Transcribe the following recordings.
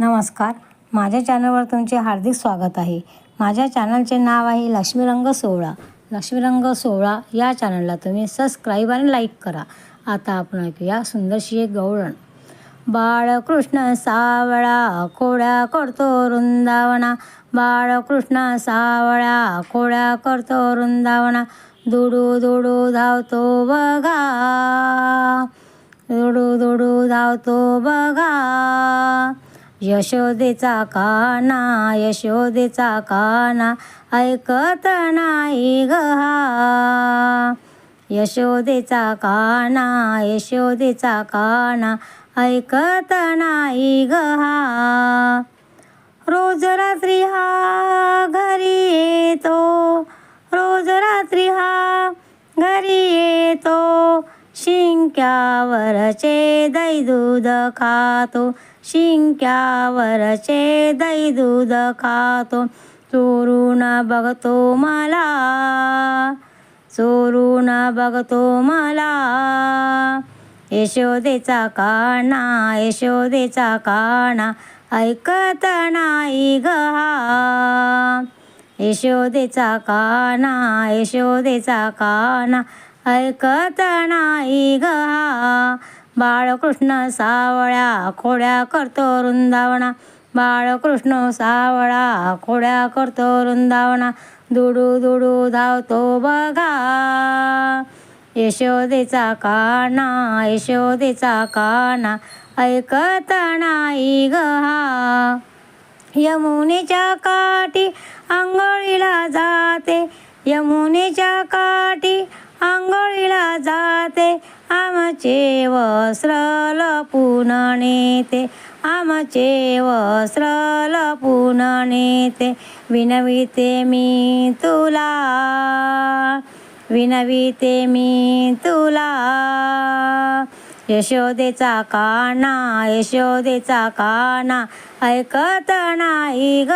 नमस्कार. माझ्या चॅनलवर तुमचे हार्दिक स्वागत आहे. माझ्या चॅनलचे नाव आहे लक्ष्मीरंग सोहळा. लक्ष्मीरंग सोहळा या चॅनलला तुम्ही सबस्क्राईब आणि लाईक करा. आता आपण ऐकूया सुंदरशी एक गवळण. बाळकृष्ण सावळा खोड्या करतो वृंदावना. बाळकृष्ण सावळा खोड्या करतो वृंदावना. दुडू दुडू धावतो बघा. दुडू दुडू धावतो बघा. यशोदेचा काना यशोदेचा काना ऐकत नाही गहा हा. यशोदेचा काना यशोदेचा काना ऐकत नाही गहा हा. रोज रात्री हा घरी शिंक्यावरचे दही दूध खातो. शिंक्यावरचे दही दूध खातो. चोरून बघतो मला. चोरून बघतो मला. यशोदेचा काना यशोदेचा काना ऐकत नाही गहा यशोदेचा काना यशोदेचा काना ऐकत नाही गहा बाळकृष्ण सावळ्या खोड्या करतो वृंदावना. बाळकृष्ण सावळा खोड्या करतो वृंदावना. दुडू दुडू धावतो बघा. यशोदेचा काना यशोदेचा काना. ऐकत नाही गहा यमुनेच्या काठी आंघोळीला जाते. यमुनेच्या काठी आमचे वस्त्र लपून नेते आमचे वस्त्र लपून नेते विनविते मी तुला विनविते मी तुला. यशोदेचा काना यशोदेचा काना ऐकत नाही ग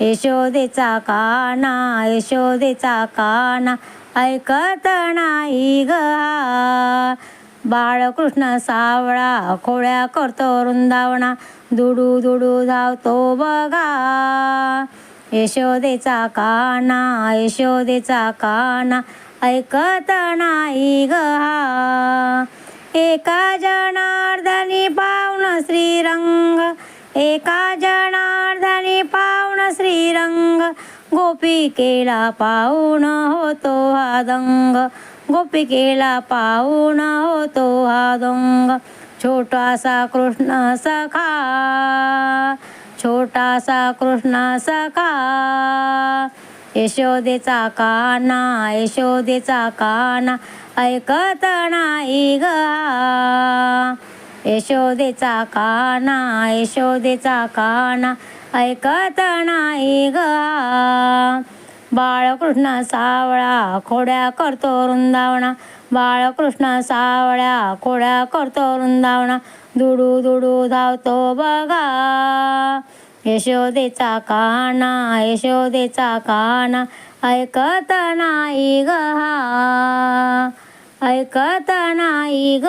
यशोदेचा काना यशोदेचा काना ऐकत नाही ग हा. बाळकृष्ण सावळा खोळ्या करतो वृंदावना दुडू दुडू धावतो बघा यशोदेचा काना यशोदेचा काना ऐकत नाही ग हा. एका जनार्दनी पावन श्रीरंग एका जनार्दनी गोपिकेला पाहुण होतो हा दंग. गोपिकेला पाहुण होतो हा दंग. छोटासा कृष्ण सखा. छोटासा कृष्ण सखा. यशोदेचा काना यशोदेचा काना. ऐकत नाही गा यशोदेचा काना यशोदेचा काना ऐकत नाही ग. बाळकृष्ण सावळा खोड्या करतो वृंदावना बाळकृष्ण सावळ्या खोड्या करतो वृंदावना दुडू दुडू धावतो बघा. यशोदेचा काना यशोदेचा काना ऐकत नाही ग. ऐकत नाही ग.